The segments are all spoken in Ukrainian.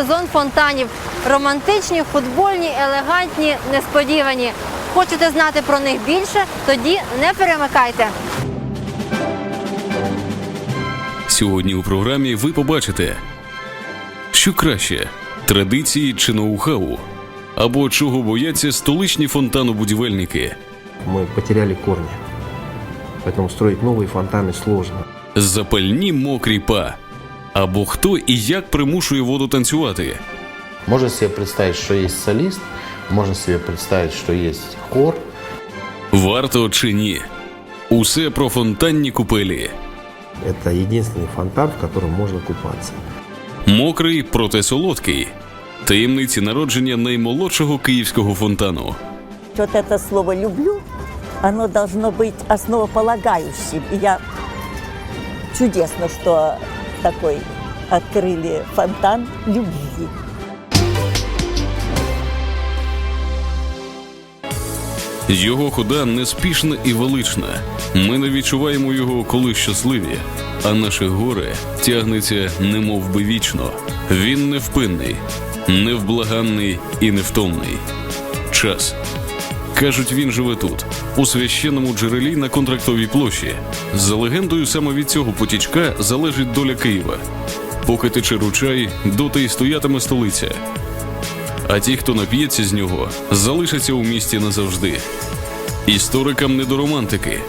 У Києві сезон фонтанів. Романтичні, футбольні, елегантні, несподівані. Хочете знати про них більше? Тоді не перемикайте. Сьогодні у програмі ви побачите, що краще традиції чи ноу-хау, або чого бояться столичні фонтанобудівельники. Мы потеряли корни. Поэтому строить новые фонтаны сложно. Запальні мокрі па. Або хто і як примушує воду танцювати. Можно себе представить, что есть солист, можно себе представить, что есть хор. Варто чи ні? Усе про фонтанні купелі. Это единственный фонтан, в котором можно купаться. Мокрий проте солодкий. Таємниці народження наймолодшого київського фонтану. Вот это слово «люблю», оно должно быть основополагающим. И я чудесно, что такой открыли фонтан любви. Його хода неспішна і велична. Ми не відчуваємо його, коли щасливі, а наше горе тягнеться немов би вічно. Він невпинний, невблаганний і невтомний. Час. Кажуть, він живе тут, у священному джерелі на контрактовій площі. За легендою, саме від цього потічка залежить доля Києва. Поки тече ручай, доти й стоятиме столиця. А ті, хто нап'ється з нього, залишаться у місті назавжди. Історикам не до романтики.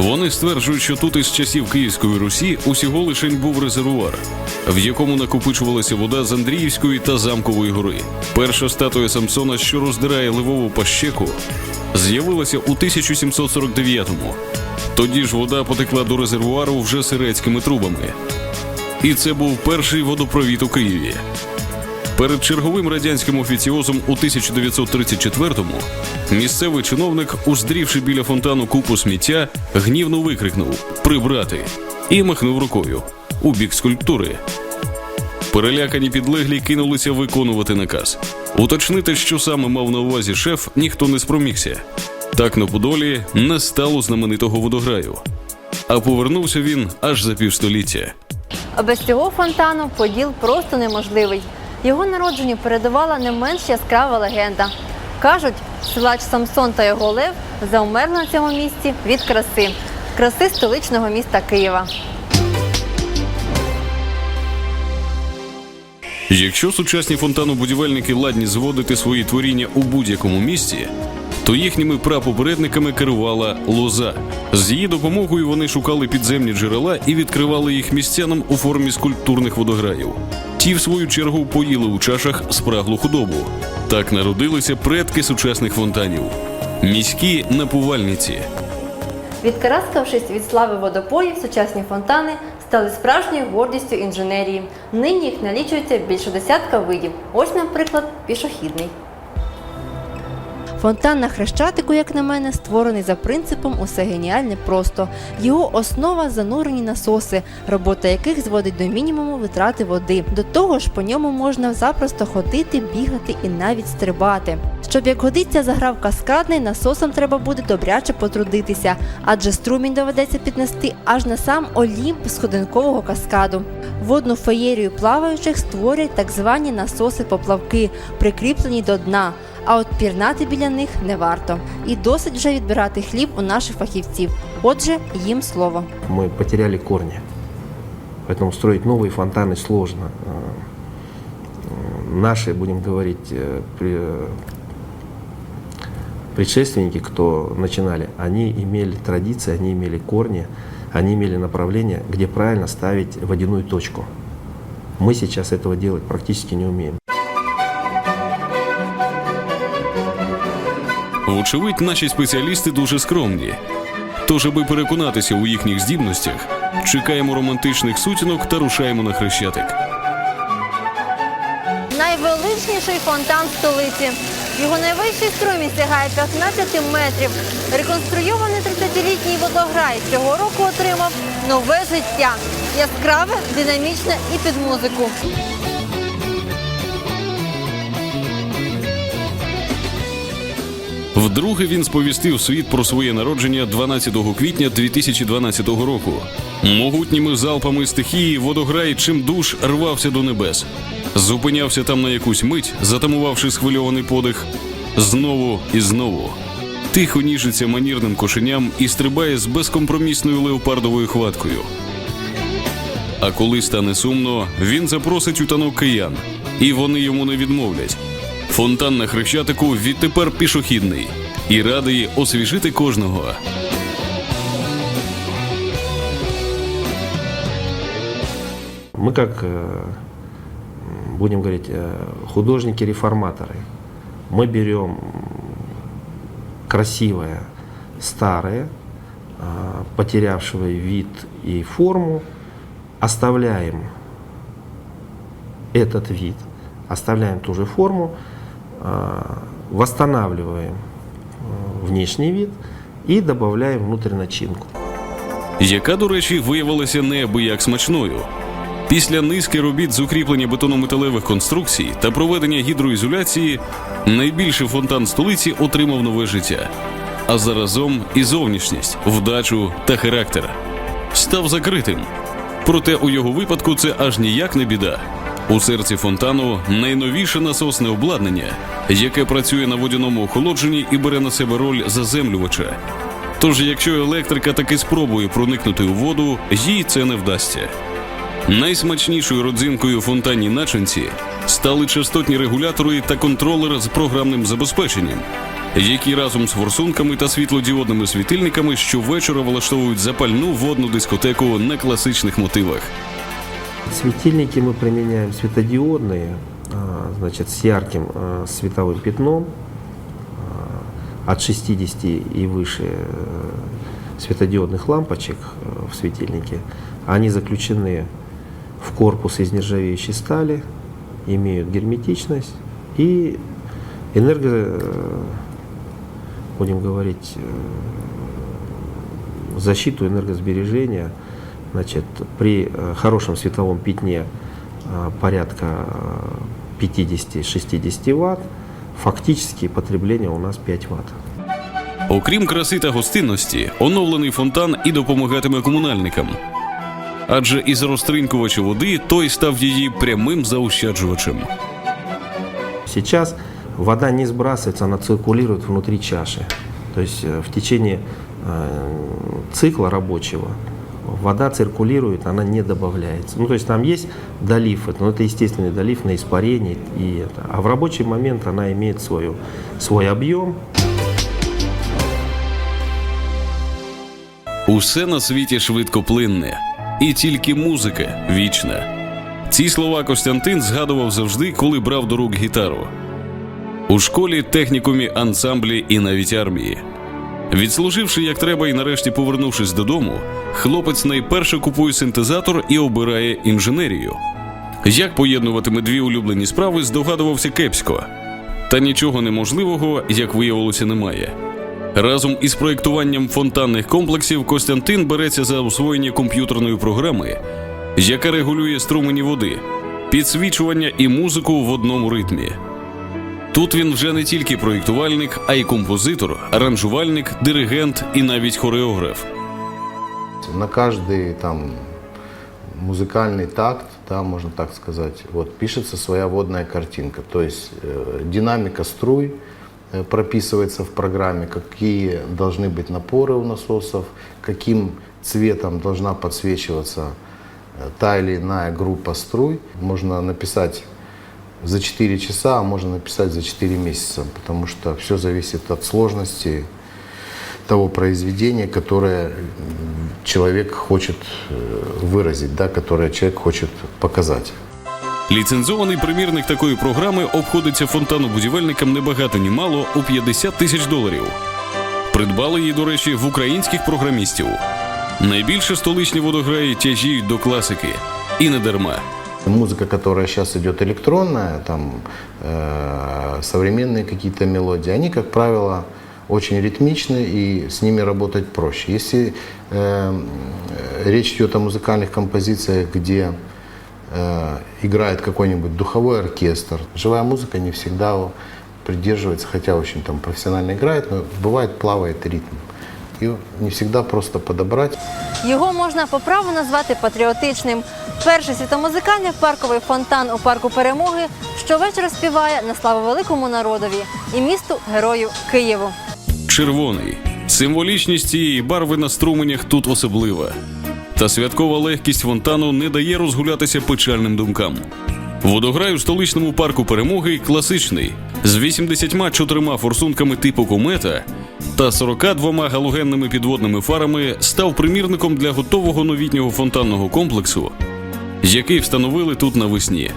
Вони стверджують, що тут із часів Київської Русі усього лишень був резервуар, в якому накопичувалася вода з Андріївської та Замкової гори. Перша статуя Самсона, що роздирає ливову пащеку, з'явилася у 1749-му. Тоді ж вода потекла до резервуару вже сирецькими трубами. І це був перший водопровід у Києві. Перед черговим радянським офіціозом у 1934-му місцевий чиновник, уздрівши біля фонтану купу сміття, гнівно викрикнув Прибрати і махнув рукою у бік скульптури. Перелякані підлеглі кинулися виконувати наказ. Уточнити, що саме мав на увазі шеф, ніхто не спромігся. Так на Подолі не стало знаменитого водограю. А повернувся він аж за півстоліття. Без цього фонтану поділ просто неможливий. Його народженню передувала не менш яскрава легенда. Кажуть, силач Самсон та його лев завмерли на цьому місці від краси, краси столичного міста Києва. Якщо сучасні фонтанобудівельники ладні зводити свої творіння у будь-якому місці, то їхніми прапопередниками керувала лоза. З її допомогою вони шукали підземні джерела і відкривали їх містянам у формі скульптурних водограїв. Ті, в свою чергу, поїли у чашах спраглу худобу. Так народилися предки сучасних фонтанів міські напувальниці. Відкараскавшись від слави водопоїв, сучасні фонтани стали справжньою гордістю інженерії. Нині їх налічується більше десятка видів. Ось, наприклад, пішохідний. Фонтан на хрещатику, як на мене, створений за принципом усе геніальне просто. Його основа занурені насоси, робота яких зводить до мінімуму витрати води. До того ж, по ньому можна запросто ходити, бігати і навіть стрибати. Щоб як годиться заграв каскадний, насосом треба буде добряче потрудитися, адже струмінь доведеться піднести аж на сам олімп сходинкового каскаду. Водну феєрію плаваючих створять так звані насоси-поплавки, прикріплені до дна. А от пірнати біля них не варто. І досить вже відбирати хліб у наших фахівців. Отже, їм слово. Мы потеряли корни. Поэтому строить новые фонтаны сложно. Э, э, Наши, будем говорить, э, пре- предшественники, кто начинали, они имели традиции, они имели корни, они имели направление, где правильно ставить водяную точку. Мы сейчас этого делать практически не умеем. Вочевидь, наші спеціалісти дуже скромні. Тож, аби переконатися у їхніх здібностях, чекаємо романтичних сутінок та рушаємо на хрещатик. Найвеличніший фонтан столиці. Його найвищий струмінь сягає 15 метрів. Реконструйований 30-літній водограй цього року отримав нове життя. Яскраве, динамічне і під музику. Вдруге він сповістив світ про своє народження 12 квітня 2012 року. Могутніми залпами стихії водограй чимдуж рвався до небес. зупинявся там на якусь мить, затамувавши схвильований подих, знову і знову. Тихо ніжиться манірним кошеням і стрибає з безкомпромісною леопардовою хваткою. А коли стане сумно, він запросить у танок киян, і вони йому не відмовлять. Фонтан на хрещатику відтепер пішохідний і радий освіжити кожного. Мы как, э, м, будем говорить, э, художники-реформаторы. Мы берем красивое, старое, э, потерявшее вид и форму, оставляем этот вид, оставляем ту же форму, э, восстанавливаем э, внешний вид и добавляем внутрь начинку. яка, до речі, виявилася неабияк смачною. Після низки робіт з укріплення бетонометалевих конструкцій та проведення гідроізоляції найбільший фонтан столиці отримав нове життя, а заразом і зовнішність, вдачу та характер. Став закритим. Проте у його випадку це аж ніяк не біда. У серці фонтану найновіше насосне обладнання, яке працює на водяному охолодженні і бере на себе роль заземлювача. Тож, якщо електрика таки спробує проникнути у воду, їй це не вдасться. Найсмачнішою родзинкою у фонтанній начинці стали частотні регулятори та контролер з програмним забезпеченням, які разом з форсунками та світлодіодними світильниками щовечора влаштовують запальну водну дискотеку на класичних мотивах. Светильники мы применяем светодиодные, а, значит, с ярким а, световым пятном а, от 60 и выше э, светодиодных лампочек э, в светильнике. Они заключены в корпус из нержавеющей стали, имеют герметичность и энерго, э, будем говорить, защиту энергосбережения значит, при э, хорошем световом пятне э, порядка э, 50-60 ватт, фактически потребление у нас 5 ватт. Окрім краси та гостинності, оновлений фонтан і допомагатиме комунальникам. Адже із розтринкувача води той став її прямим заощаджувачем. Сейчас вода не сбрасывается, она циркулирует внутри чаши. То есть э, в течение э, цикла рабочего вода циркулирует, она не добавляется. Ну, то есть там есть долив, это- но это естественный долив на испарение. И это. А в рабочий момент она имеет свою, свой объем, Усе на світі швидкоплинне, і тільки музика вічна. Ці слова Костянтин згадував завжди, коли брав до рук гітару. У школі, технікумі, ансамблі і навіть армії. Відслуживши як треба і нарешті повернувшись додому, хлопець найперше купує синтезатор і обирає інженерію. Як поєднуватиме дві улюблені справи, здогадувався кепсько. Та нічого неможливого, як виявилося, немає. Разом із проєктуванням фонтанних комплексів Костянтин береться за освоєння комп'ютерної програми, яка регулює струмені води, підсвічування і музику в одному ритмі. Тут він вже не тільки проєктувальник, а й композитор, аранжувальник, диригент і навіть хореограф. На каждый там музыкальный такт, да, можно так сказать, вот, пишется своя водная картинка. То есть э, динамика струй э, прописывается в программе, какие должны быть напоры у насосов, каким цветом должна подсвечиваться э, та или иная группа струй. Можно написать за 4 часа, а можно написать за 4 месяца, потому что все зависит от сложности того произведения, которое человек хочет э, выразить, да, которое человек хочет показать. Ліцензований примірник такої програми обходиться фонтанобудівельникам небагато ні мало у 50 тисяч доларів. Придбали її, до речі, в українських програмістів. Найбільше столичні водограї тяжіють до класики. І не дарма. Музыка, которая сейчас идет электронная, там э, современные какие-то мелодии, они, как правило, очень ритмичны и с ними работать проще. Если э, речь идет о музыкальных композициях, где э, играет какой-нибудь духовой оркестр, живая музыка не всегда придерживается, хотя очень там профессионально играет, но бывает плавает ритм. И не всегда просто подобрать. Його можна по праву назвати патріотичним. Перший світомузикальний парковий фонтан у парку перемоги щовечора співає на славу великому народові і місту герою Києву. Червоний. Символічність цієї барви на струменях тут особлива. Та святкова легкість фонтану не дає розгулятися печальним думкам. Водограй у столичному парку перемоги класичний з 84 форсунками типу комета та 42 галогенними підводними фарами став примірником для готового новітнього фонтанного комплексу, який встановили тут навесні.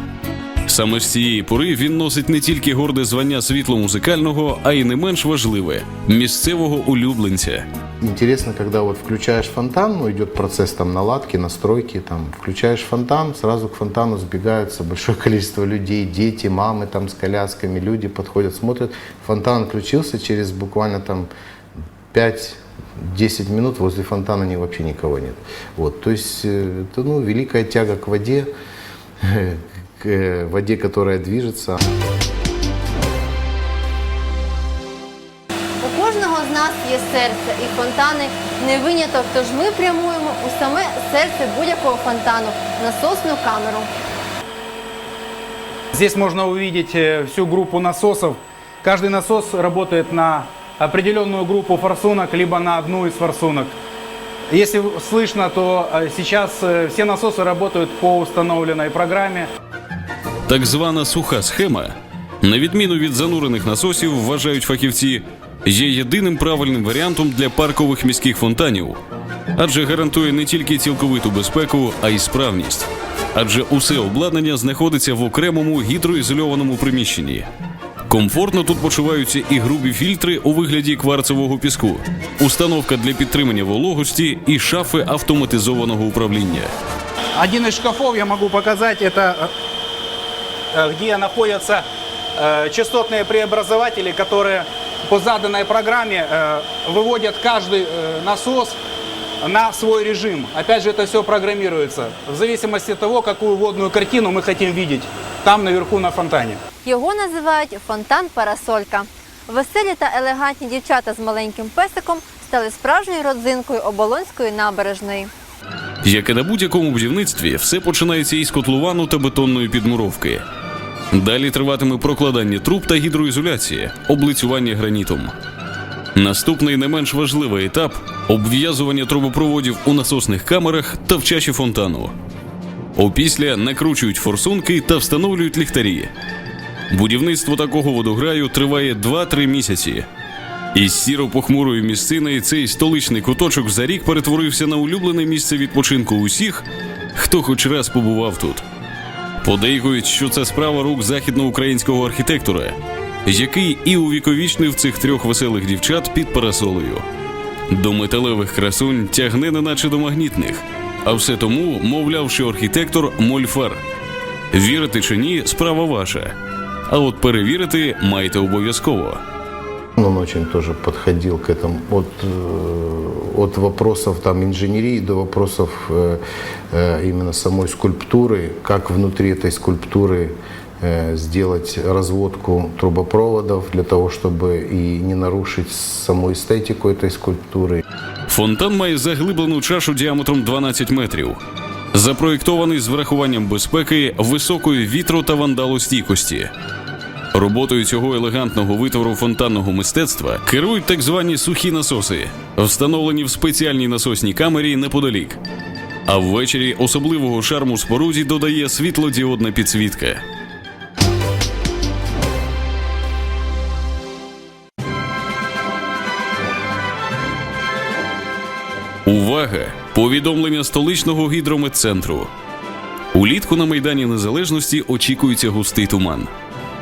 Саме з цієї пори він носить не тільки горде звання світло-музикального, а й не менш важливе місцевого улюбленця. Интересно, когда вот включаешь фонтан, ну, идет процесс там наладки, настройки, там, включаешь фонтан, сразу к фонтану сбегаются большое количество людей, дети, мамы там с колясками, люди подходят, смотрят. Фонтан включился, через буквально там 5-10 минут возле фонтана ни, вообще никого нет. Вот, то есть, э, это, ну, великая тяга к воде, к э, воде, которая движется. У кожного з нас є серце, фонтани не виняток. Тож ми прямуємо у саме серце будь-якого фонтану насосну камеру. Здесь можно увидеть э, всю группу насосов. Каждый насос работает на определенную группу форсунок, либо на одну из форсунок. Если слышно, то э, сейчас э, все насосы работают по установленной программе. Так звана суха схема, на відміну від занурених насосів, вважають фахівці, є єдиним правильним варіантом для паркових міських фонтанів, адже гарантує не тільки цілковиту безпеку, а й справність. Адже усе обладнання знаходиться в окремому гідроізольованому приміщенні. Комфортно тут почуваються і грубі фільтри у вигляді кварцевого піску, установка для підтримання вологості і шафи автоматизованого управління. Один из шкафов я могу показать, это э, э, где находятся э, частотные преобразователи, которые по заданной программе э, выводят каждый э, насос на свой режим. Опять же, это все программируется в зависимости от того, какую водную картину мы хотим видеть там наверху на фонтане. Його називають фонтан Парасолька. Веселі та елегантні дівчата з маленьким песиком стали справжньою родзинкою оболонської набережної. Як і на будь-якому будівництві, все починається із котловану та бетонної підмуровки. Далі триватиме прокладання труб та гідроізоляція, облицювання гранітом. Наступний не менш важливий етап обв'язування трубопроводів у насосних камерах та в чаші фонтану. Опісля накручують форсунки та встановлюють ліхтарі. Будівництво такого водограю триває 2-3 місяці. Із сіро-похмурої місцини цей столичний куточок за рік перетворився на улюблене місце відпочинку усіх, хто хоч раз побував тут. Подейкують, що це справа рук західноукраїнського архітектора, який і увіковічнив цих трьох веселих дівчат під парасолею. До металевих красунь тягне неначе до магнітних, а все тому, мовляв, що архітектор Мольфар. Вірити чи ні, справа ваша. А от перевірити маєте обов'язково. Он очень тоже подходил к этому от, э, от вопросов там, инженерии до вопросов э, э, именно самой скульптуры, как внутри этой скульптуры э, сделать разводку трубопроводов для того, чтобы и не нарушить саму эстетику этой скульптуры. Фонтан має заглиблену чашу діаметром 12 метрів. Запроєктований з врахуванням безпеки, високої вітру та вандалостійкості. Роботою цього елегантного витвору фонтанного мистецтва керують так звані сухі насоси, встановлені в спеціальній насосній камері неподалік. А ввечері особливого шарму споруді додає світлодіодна підсвітка. Увага! Повідомлення столичного гідрометцентру. Улітку на Майдані Незалежності очікується густий туман.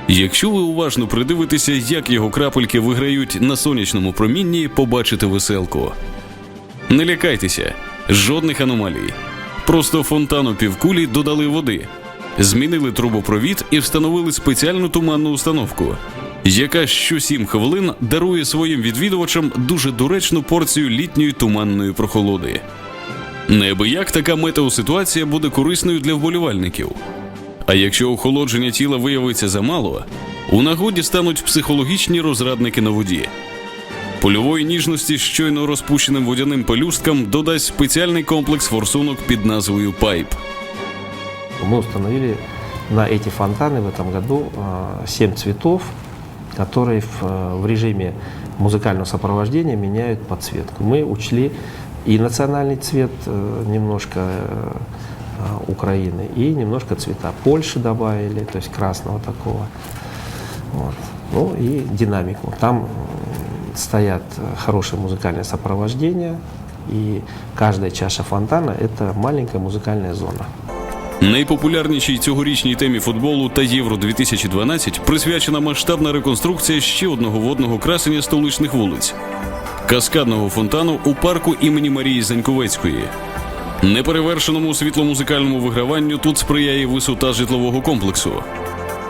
Якщо ви уважно придивитеся, як його крапельки виграють на сонячному промінні, побачите веселку. Не лякайтеся, жодних аномалій. Просто фонтану півкулі додали води, змінили трубопровід і встановили спеціальну туманну установку, яка що 7 хвилин дарує своїм відвідувачам дуже доречну порцію літньої туманної прохолоди. Неабияк така метеоситуація буде корисною для вболівальників. А якщо охолодження тіла виявиться замало, у нагоді стануть психологічні розрадники на воді. Польової ніжності щойно розпущеним водяним пелюсткам додасть спеціальний комплекс форсунок під назвою Пайп. Мы установили на эти фонтаны в этом году 7 цветов, которые в, э, в режиме музыкального сопровождения меняют подсветку. Мы учли и национальный цвет э, немножко э, э, Украины, и немножко цвета Польши добавили, то есть красного такого. Вот. Ну и динамику. Там м, стоят э, хорошее музыкальное сопровождение, и каждая чаша фонтана – это маленькая музыкальная зона. Найпопулярнішій цьогорічній темі футболу та Євро 2012 присвячена масштабна реконструкція ще одного водного красення столичних вулиць каскадного фонтану у парку імені Марії Заньковецької. Неперевершеному світломузикальному виграванню тут сприяє висота житлового комплексу.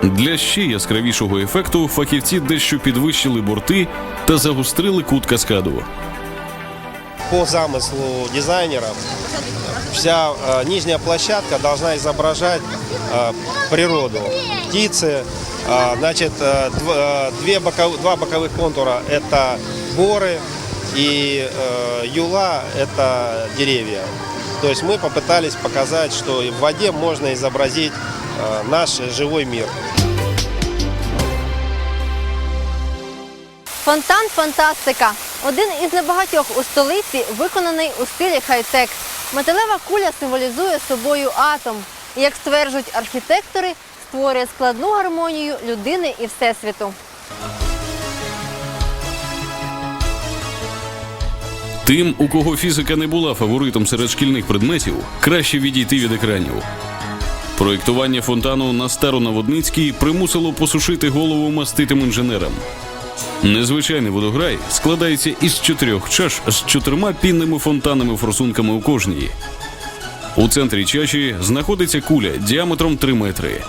Для ще яскравішого ефекту фахівці дещо підвищили борти та загострили кут каскаду. По замыслу дизайнеров вся э, нижняя площадка должна изображать э, природу. Птицы, э, значит, э, дв- э, две боков- два боковых контура – это горы, и э, юла – это деревья. То есть мы попытались показать, что в воде можно изобразить э, наш живой мир. Фонтан фантастика. Один із небагатьох у столиці, виконаний у стилі хай-тек. Металева куля символізує собою атом. І, як стверджують архітектори, створює складну гармонію людини і всесвіту. Тим, у кого фізика не була фаворитом серед шкільних предметів, краще відійти від екранів. Проєктування фонтану на Старонаводницькій примусило посушити голову маститим інженерам. Незвичайний водограй складається із чотирьох чаш з чотирма пінними фонтанами-форсунками у кожній. У центрі чаші знаходиться куля діаметром 3 метри.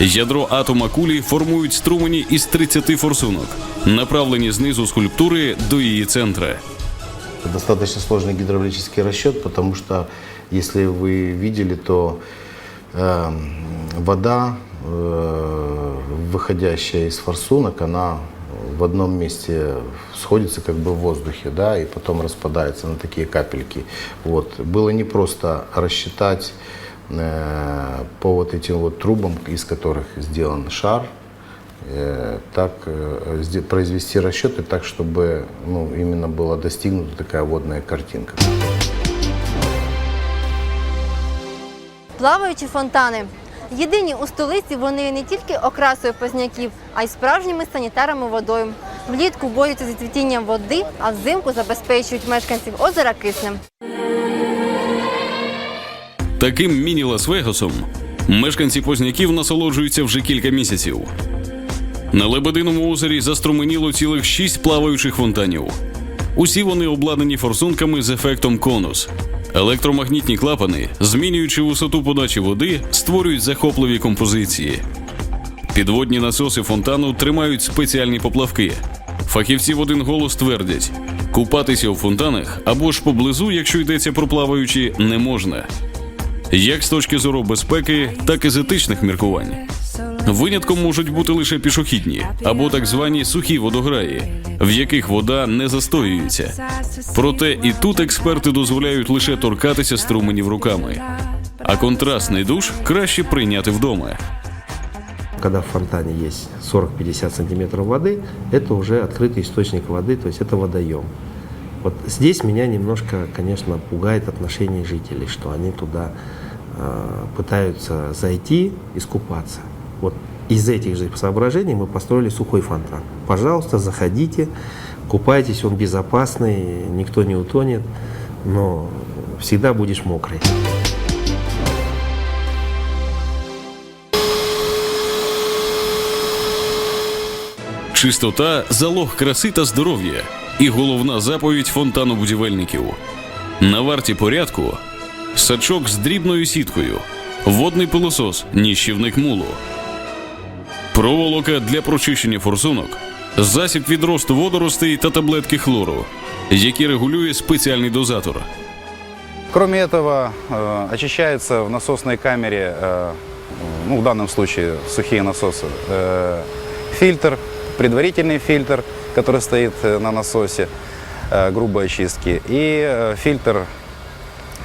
Ядро атома кулі формують струмені із 30 форсунок, направлені знизу скульптури до її центра. Это достаточно сложный гидравлический расчет, потому что, если вы видели, то э, вода, э, выходящая из форсунок, она в одном месте сходится как бы в воздухе, да, и потом распадается на такие капельки. Вот. Было непросто рассчитать э, по вот этим вот трубам, из которых сделан шар, так э, сде- произвести расчеты так, чтобы ну, именно была достигнута такая водная картинка. Плаваючі фонтани. Єдині у столиці вони не тільки окрасою позняків, а й справжніми санітарами водою. Влітку борються з цвітінням води, а взимку забезпечують мешканців озера киснем. Таким міні-Лас-Вегасом мешканці Позняків насолоджуються вже кілька місяців. На Лебединому озері заструменіло цілих шість плаваючих фонтанів. Усі вони обладнані форсунками з ефектом конус. Електромагнітні клапани, змінюючи висоту подачі води, створюють захопливі композиції. Підводні насоси фонтану тримають спеціальні поплавки. Фахівці в один голос твердять: купатися у фонтанах або ж поблизу, якщо йдеться про плаваючі, не можна як з точки зору безпеки, так і з етичних міркувань. Винятком можуть бути лише пішохідні або так звані сухі водограї, в яких вода не застоюється. Проте і тут експерти дозволяють лише торкатися струменів руками. А контрастний душ краще прийняти вдома. Когда в фонтане есть 40-50 сантиметров воды, это уже открытый источник воды, то есть это водоем. Вот здесь меня немножко, конечно, пугает отношение жителей, что они туда э, пытаются зайти, искупаться. Вот из этих же соображений мы построили сухой фонтан. Пожалуйста, заходите, купайтесь, он безопасный, никто не утонет, но всегда будешь мокрый. Чистота залог краси та здоров'я і головна заповідь фонтану будівельників. На варті порядку сачок з дрібною сіткою, водний пилосос, ніщівник мулу, проволока для прочищення форсунок, засіб від росту водоростей та таблетки хлору, які регулює спеціальний дозатор. Кроме этого, э, очищается в насосной камере, э, ну, в данном случае сухие насосы, э, фильтр предварительный фильтр, который стоит э, на насосе э, грубой очистки, и э, фильтр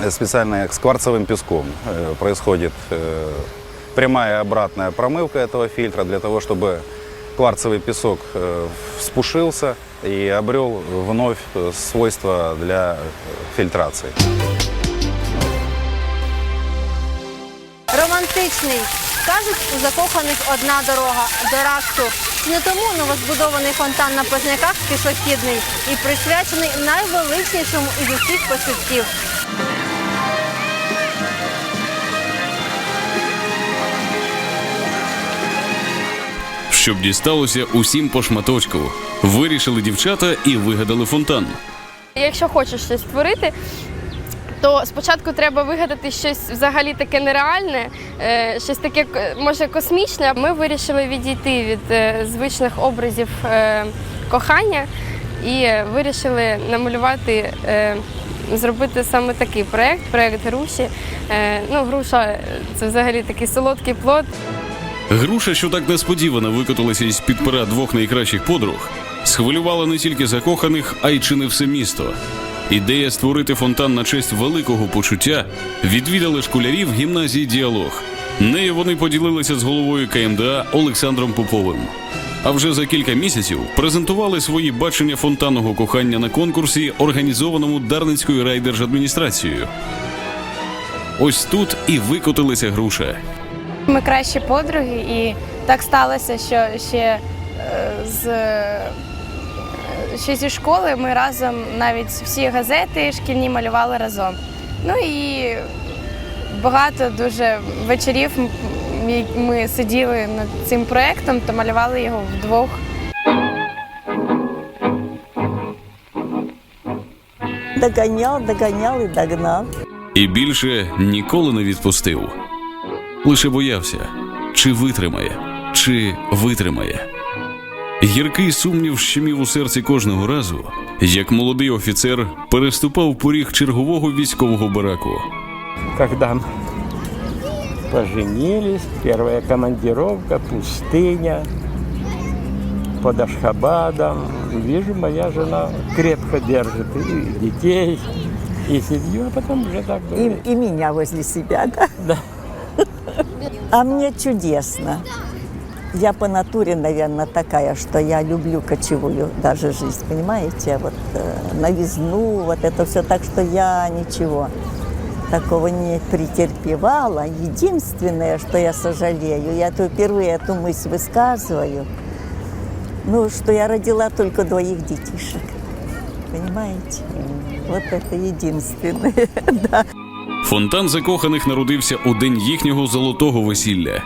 э, специальный с кварцевым песком. Э, Происходит э, прямая и обратная промывка этого фильтра для того, чтобы кварцевый песок э, вспушился и обрел вновь э, свойства для э, фильтрации. Романтичний. Кажуть, у закоханих одна дорога до Раксу. Чи не тому новозбудований фонтан на Позняках пішохідний і присвячений найвеличнішому із усіх почуттів. Щоб дісталося усім по шматочку, вирішили дівчата і вигадали фонтан. Якщо хочеш щось створити, то спочатку треба вигадати щось взагалі таке нереальне, е, щось таке е, може космічне. Ми вирішили відійти від е, звичних образів кохання і вирішили намалювати. Зробити саме такий проект, проект груші. Ну, груша це взагалі такий солодкий плод. Груша, що так несподівано викотилася із під пера двох найкращих подруг, схвилювала не тільки закоханих, а й чи не все місто. Ідея створити фонтан на честь великого почуття відвідали школярів гімназії Діалог. Нею вони поділилися з головою КМДА Олександром Поповим. А вже за кілька місяців презентували свої бачення фонтанного кохання на конкурсі, організованому Дарницькою райдержадміністрацією. Ось тут і викотилася груша. Ми кращі подруги, і так сталося, що ще е, з е, ще зі школи ми разом навіть всі газети шкільні малювали разом. Ну і багато дуже вечорів ми сиділи над цим проєктом та малювали його вдвох. Догонял, догонял и догнал. І більше ніколи не відпустив. Лише боявся, чи витримає, чи витримає. Гіркий сумнів щемів у серці кожного разу, як молодий офіцер переступав поріг чергового військового бараку. когда поженились, первая командировка, пустыня, под Ашхабадом. Вижу, моя жена крепко держит и детей, и семью, а потом уже так И, и меня возле себя, да? Да. А мне чудесно. Я по натуре, наверное, такая, что я люблю кочевую даже жизнь, понимаете? Вот э, новизну, вот это все так, что я ничего такого не претерпевала. Единственное, что я сожалею, я то впервые эту мысль высказываю, ну, что я родила только двоих детишек. Понимаете? Вот это единственное. Фонтан закоханих народився у день їхнього золотого весілля.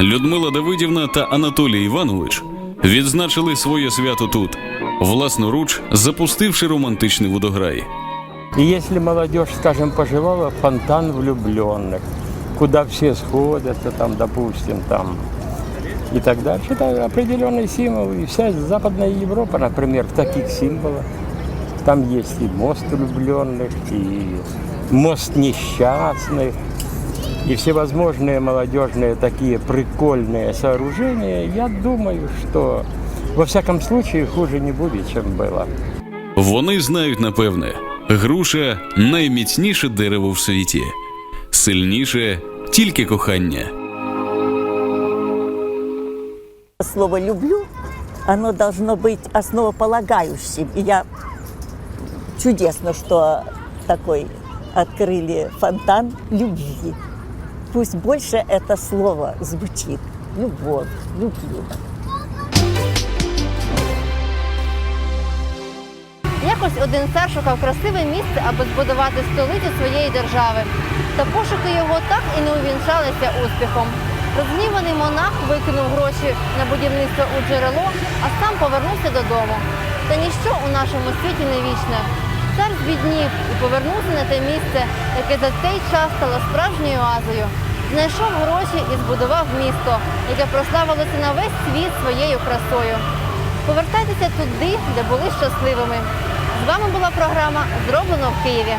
Людмила Давидівна та Анатолій Іванович відзначили своє свято тут, власноруч запустивши романтичний водограй. И если молодежь, скажем, пожелала фонтан влюбленных, куда все сходятся, там, допустим, там, и так дальше, это определенный символ. И вся Западная Европа, например, в таких символах. Там есть и мост влюбленных, и мост несчастных, и всевозможные молодежные такие прикольные сооружения. Я думаю, что во всяком случае хуже не будет, чем было. Вони знають напевне, груша найміцніше дерево в світі, сильніше тільки кохання. Слово «люблю», оно должно быть основополагающим. И я чудесно, что такой открыли фонтан любви. Пусть больше это слово звучит. Любовь, люблю. Якось один цар шукав красиве місце, аби збудувати столицю своєї держави. Та пошуки його так і не увінчалися успіхом. Розгніваний монах викинув гроші на будівництво у джерело, а сам повернувся додому. Та ніщо у нашому світі не вічне. Цар збіднів і повернувся на те місце, яке за цей час стало справжньою оазою. Знайшов гроші і збудував місто, яке прославилося на весь світ своєю красою. Повертайтеся туди, де були щасливими. З вами була програма Зроблено в Києві.